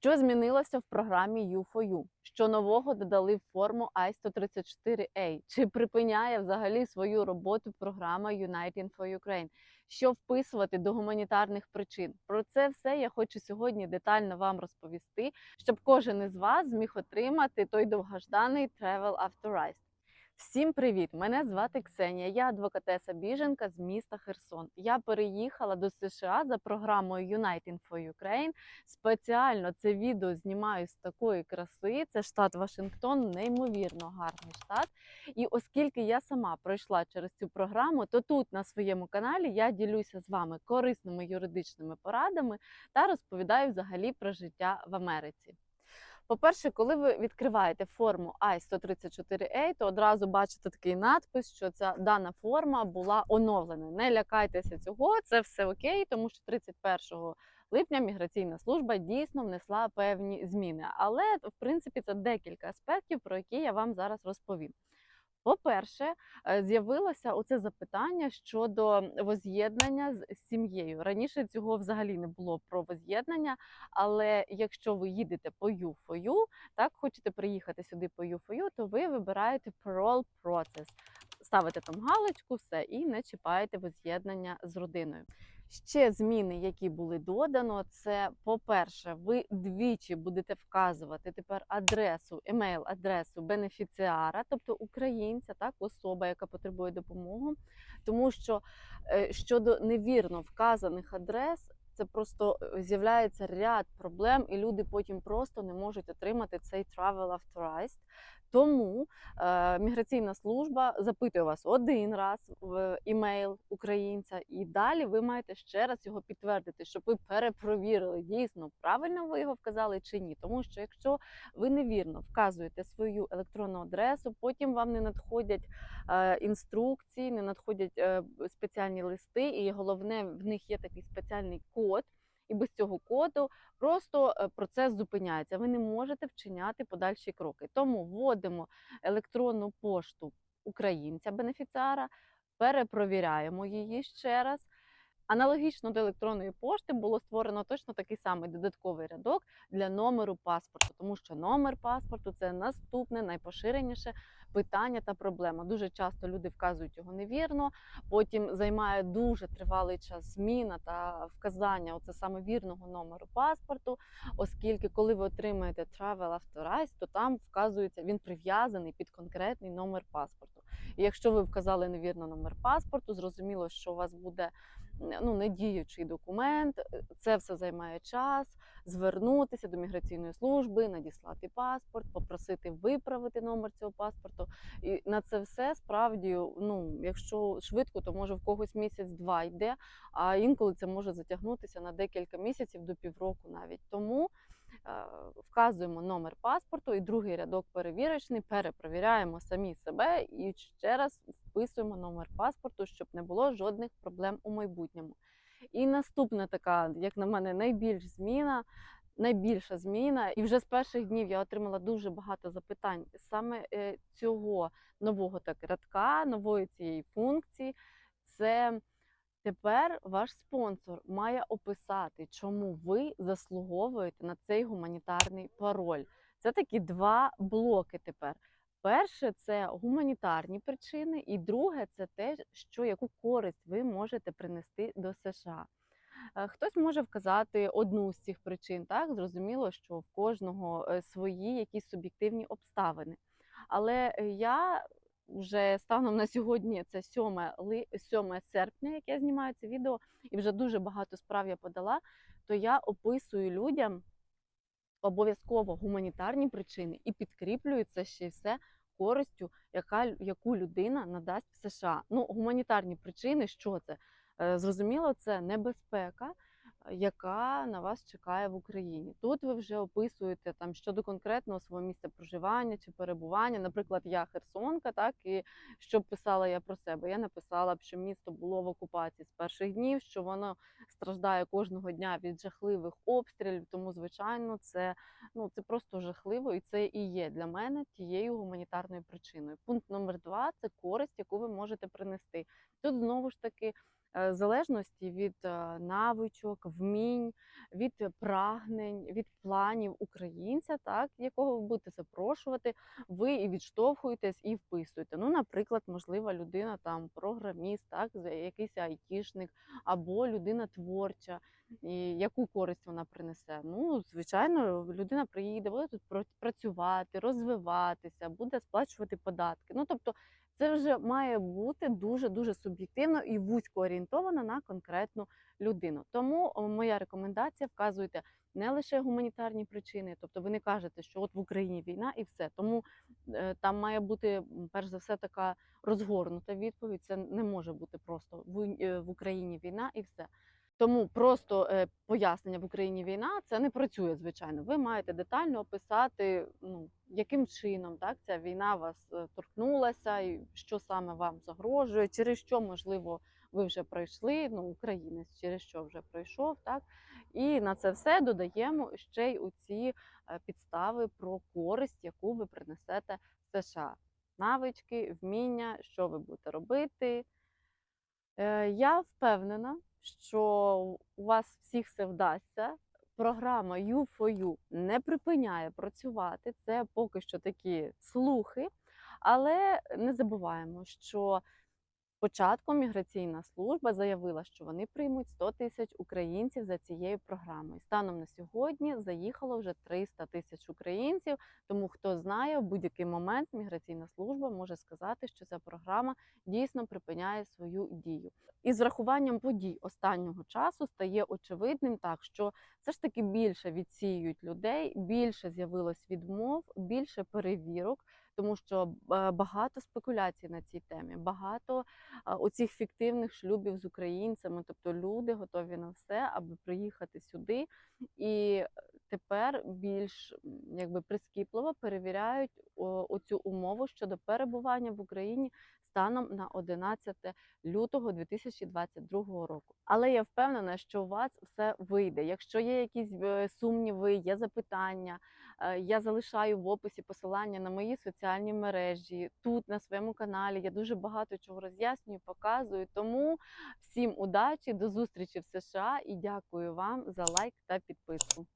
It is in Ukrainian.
Що змінилося в програмі U4U? Що нового додали в форму I-134A? Чи припиняє взагалі свою роботу програма Uniting for Ukraine? Що вписувати до гуманітарних причин? Про це все я хочу сьогодні детально вам розповісти, щоб кожен із вас зміг отримати той довгожданий Travel Authorized. Всім привіт! Мене звати Ксенія. Я адвокатеса біженка з міста Херсон. Я переїхала до США за програмою Uniting for Ukraine. Спеціально це відео знімаю з такої краси. Це штат Вашингтон, неймовірно гарний штат. І оскільки я сама пройшла через цю програму, то тут на своєму каналі я ділюся з вами корисними юридичними порадами та розповідаю взагалі про життя в Америці. По-перше, коли ви відкриваєте форму I-134A, то одразу бачите такий надпис, що ця дана форма була оновлена. Не лякайтеся цього, це все окей, тому що 31 липня міграційна служба дійсно внесла певні зміни. Але в принципі це декілька аспектів, про які я вам зараз розповім. По-перше, е, з'явилося оце запитання щодо воз'єднання з сім'єю. Раніше цього взагалі не було про воз'єднання, але якщо ви їдете по U4U, так хочете приїхати сюди по U4U, то ви вибираєте Parole Process. Ставите там галочку, все і не чіпаєте воз'єднання з родиною. Ще зміни, які були додано, це по-перше, ви двічі будете вказувати тепер адресу, емейл-адресу бенефіціара, тобто українця, так, особа, яка потребує допомоги. Тому що е, щодо невірно вказаних адрес, це просто е, з'являється ряд проблем, і люди потім просто не можуть отримати цей travel authorized. Тому е, міграційна служба запитує вас один раз в імейл українця, і далі ви маєте ще раз його підтвердити, щоб ви перепровірили дійсно правильно ви його вказали чи ні. Тому що якщо ви невірно вказуєте свою електронну адресу, потім вам не надходять е, інструкції, не надходять е, спеціальні листи, і головне в них є такий спеціальний код. І без цього коду просто е, процес зупиняється. Ви не можете вчиняти подальші кроки. Тому вводимо електронну пошту українця бенефіціара, перепровіряємо її ще раз. Аналогічно до електронної пошти було створено точно такий самий додатковий рядок для номеру паспорту, тому що номер паспорту це наступне найпоширеніше питання та проблема. Дуже часто люди вказують його невірно, потім займає дуже тривалий час зміна та вказання оце саме вірного номеру паспорту, оскільки коли ви отримаєте Travel Authorized, то там вказується він прив'язаний під конкретний номер паспорту. І якщо ви вказали невірно номер паспорту, зрозуміло, що у вас буде ну, недіючий документ, це все займає час. Звернутися до міграційної служби, надіслати паспорт, попросити виправити номер цього паспорту. І на це все справді, ну якщо швидко, то може в когось місяць-два йде, а інколи це може затягнутися на декілька місяців до півроку навіть. Тому е, вказуємо номер паспорту і другий рядок перевірочний, перепровіряємо самі себе і ще раз вписуємо номер паспорту, щоб не було жодних проблем у майбутньому. І наступна така, як на мене, найбільш зміна, найбільша зміна. І вже з перших днів я отримала дуже багато запитань саме е, цього нового так рядка, нової цієї функції. Це тепер ваш спонсор має описати, чому ви заслуговуєте на цей гуманітарний пароль. Це такі два блоки тепер. Перше це гуманітарні причини, і друге це те, що яку користь ви можете принести до США. Е, Хтось може вказати одну з цих причин. Так зрозуміло, що в кожного е, свої якісь суб'єктивні обставини. Але е, я вже станом на сьогодні це 7, 7 серпня, як я знімаю це відео, і вже дуже багато справ я подала. То я описую людям обов'язково гуманітарні причини і підкріплюю це ще все користю, яка, яку людина надасть в США. Ну, гуманітарні причини, що це? Е, Зрозуміло, це небезпека, е, яка на вас чекає в Україні. Тут ви вже описуєте там щодо конкретного свого місця проживання чи перебування. Наприклад, я Херсонка, так і що писала я про себе? Я написала б, що місто було в окупації з перших днів, що воно страждає кожного дня від жахливих обстрілів. Тому, звичайно, це ну це просто жахливо, і це і є для мене тією гуманітарною причиною. Пункт номер два це користь, яку ви можете принести. Тут знову ж таки залежності від е, навичок, вмінь, від прагнень, від планів українця, так якого ви будете запрошувати, ви і відштовхуєтесь, і вписуєте. Ну, наприклад, можлива людина там програміст, так, якийсь айтішник, або людина творча, і яку користь вона принесе. Ну, звичайно, людина приїде, буде тут пра- працювати, розвиватися, буде сплачувати податки. Ну, тобто, це вже має бути дуже дуже суб'єктивно і вузько орієнтовано на конкретну людину. Тому моя рекомендація вказуйте не лише гуманітарні причини, тобто ви не кажете, що от в Україні війна і все. Тому е, там має бути перш за все така розгорнута відповідь. Це не може бути просто в, е, в Україні війна і все. Тому просто е, пояснення в Україні війна це не працює, звичайно. Ви маєте детально описати, ну яким чином так ця війна вас е, торкнулася, і що саме вам загрожує, через що можливо ви вже пройшли. Ну, українець через що вже пройшов, так і на це все додаємо ще й оці е, підстави про користь, яку ви принесете в США. Навички, вміння, що ви будете робити. Я впевнена, що у вас всіх все вдасться. Програма U4U не припиняє працювати. Це поки що такі слухи, але не забуваємо, що Спочатку міграційна служба заявила, що вони приймуть 100 тисяч українців за цією програмою. Станом на сьогодні заїхало вже 300 тисяч українців. Тому хто знає, в будь-який момент міграційна служба може сказати, що ця програма дійсно припиняє свою дію. І з врахуванням подій останнього часу стає очевидним так, що все ж таки більше відсіюють людей, більше з'явилось відмов, більше перевірок. Тому що багато спекуляцій на цій темі, багато оцих фіктивних шлюбів з українцями. Тобто люди готові на все, аби приїхати сюди. І тепер більш якби прискіпливо перевіряють оцю умову щодо перебування в Україні станом на 11 лютого 2022 року. Але я впевнена, що у вас все вийде. Якщо є якісь е, сумніви, є запитання. Е, Я залишаю в описі посилання на мої соціальні мережі. Тут на своєму каналі я дуже багато чого роз'яснюю, показую. Тому всім удачі, до зустрічі в США і дякую вам за лайк та підписку.